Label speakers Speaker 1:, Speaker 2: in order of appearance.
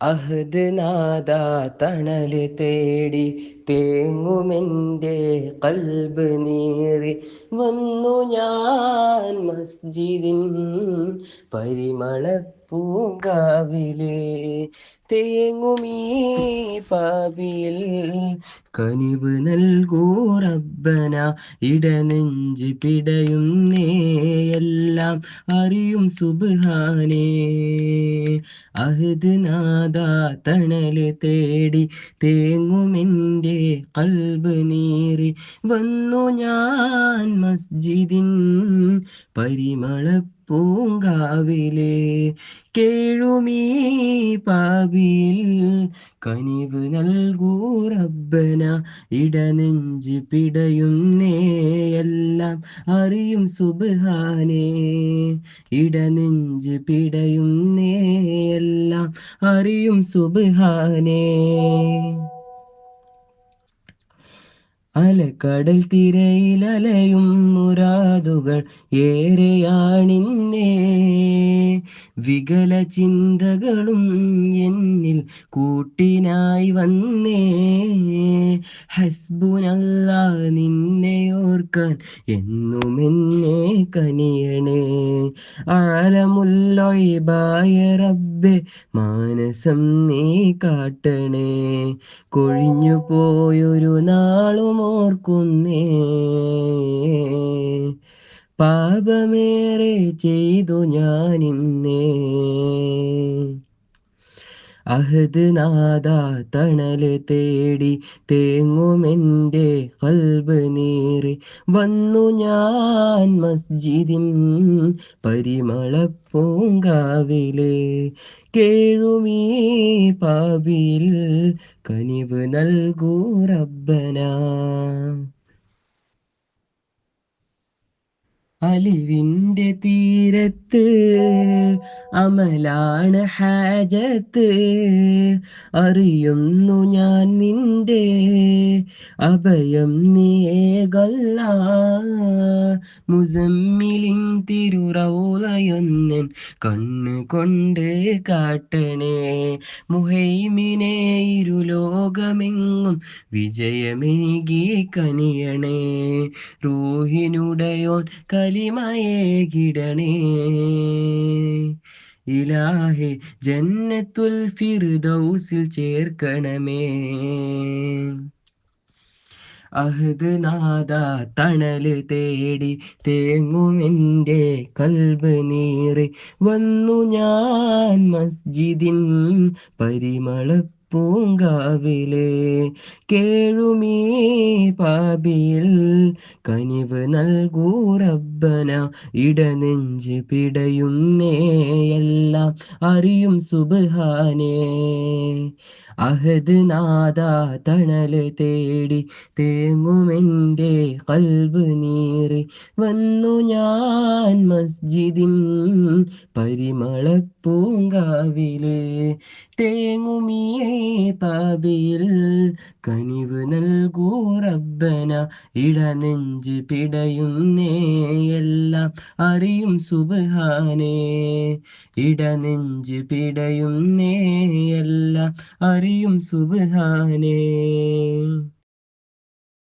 Speaker 1: അഹദ് നാദ തണൽ തേടി തേങ്ങുമെന്റെ കൽബ് നീറി വന്നു ഞാൻ മസ്ജിദിൻ പരിമള പൂങ്കാവിലെ തേങ്ങുമീ പാപിയിൽ കനിവ് നൽകൂ റബ്ബന ഇടനെഞ്ച് പിടയുന്നേ എല്ലാം അറിയും സുബാനേ അഹദ് നാദ തണൽ തേടി തേങ്ങുമെന്റെ കൽബ് നീറി. വന്നു ഞാൻ മസ്ജിദിൻ പരിമള പൂങ്കാവിലെ കേഴുമീ പാവിയിൽ കനിവ് നൽകൂ റബ്ബന. ഇടനെഞ്ച് പിടയുന്നേ എല്ലാം അറിയും സുബാനെ ഇടനെഞ്ച് പിടയുന്നേ എല്ലാം അറിയും സുബ്ഹാനേ. അലക്കടൽ തിരയിലലയും മുരാതുകൾ ഏറെയാണിന്നേ. വികല ചിന്തകളും എന്നിൽ കൂട്ടിനായി വന്നേ. ഹസ്ബുനല്ല നിന്നെ ഓർക്കാൻ എന്നും എന്നെ കനിയണേ. ആലമുല്ലൊയ്ബായ റബ്ബെ മാനസം നീ കാട്ടണേ. കൊഴിഞ്ഞു പോയൊരു നാളും ഓർക്കുന്നേ. പാപമേറെ ചെയ്തു ഞാനിന്നേ. അഹദ് നാദ തണൽ തേടി തേങ്ങുമെന്റെ കൽബ് നേറി വന്നു ഞാൻ മസ്ജിദിൻ പരിമള പൂങ്കാവിലെ കേഴുമീ പാപിയിൽ കനിവ് നൽകൂ റബ്ബന. അലിവിന്റെ തീരത്ത് അമലാണ് ഹാജത്ത്. അറിയുന്നു ഞാൻ നിന്റെ അഭയം നീകല്ല മുസമ്മിലിൻ തിരുറൗലയൊന്നൻ കണ്ണ് കൊണ്ട് കാട്ടണേ. മുഹൈമിനെ ഇരുലോകമെങ്ങും വിജയമേകി കനിയണേ. റൂഹിനുടയോൻ കലിമയേകിടണേ. ഇലാഹെ ജന്നത്തുൽ ഫിർദൗസിൽ ചേർക്കണമേ. അഹദ് നാദ തണൽ തേടി തേങ്ങുമെന്റെ കൽബ് നീറി വന്നു ഞാൻ മസ്ജിദിൻ പരിമള പൂങ്കാവിലെ കേഴുമീ പാപിയിൽ കനിവ് നൽകൂ റബ്ബന. ഇടനെഞ്ച് പിടയുന്നേയെല്ലാം അറിയും സുബാനേ അഹദ് നാദ തണൽ തേടി തേങ്ങുമെന്റെ കൽബ് നീറി വന്നു ഞാൻ മസ്ജിദിൻ പരിമള പൂങ്കാവിലെ തേങ്ങുമീ പാപിയിൽ കനിവ് നൽകൂ റബ്ബന ഇടനെഞ്ച് പിടയുന്നേ എല്ലാം അറിയും സുബഹാനേ. ഇടനെഞ്ച് പിടയുന്നേ എല്ലാം അറിയും സുബ്ഹാനേ.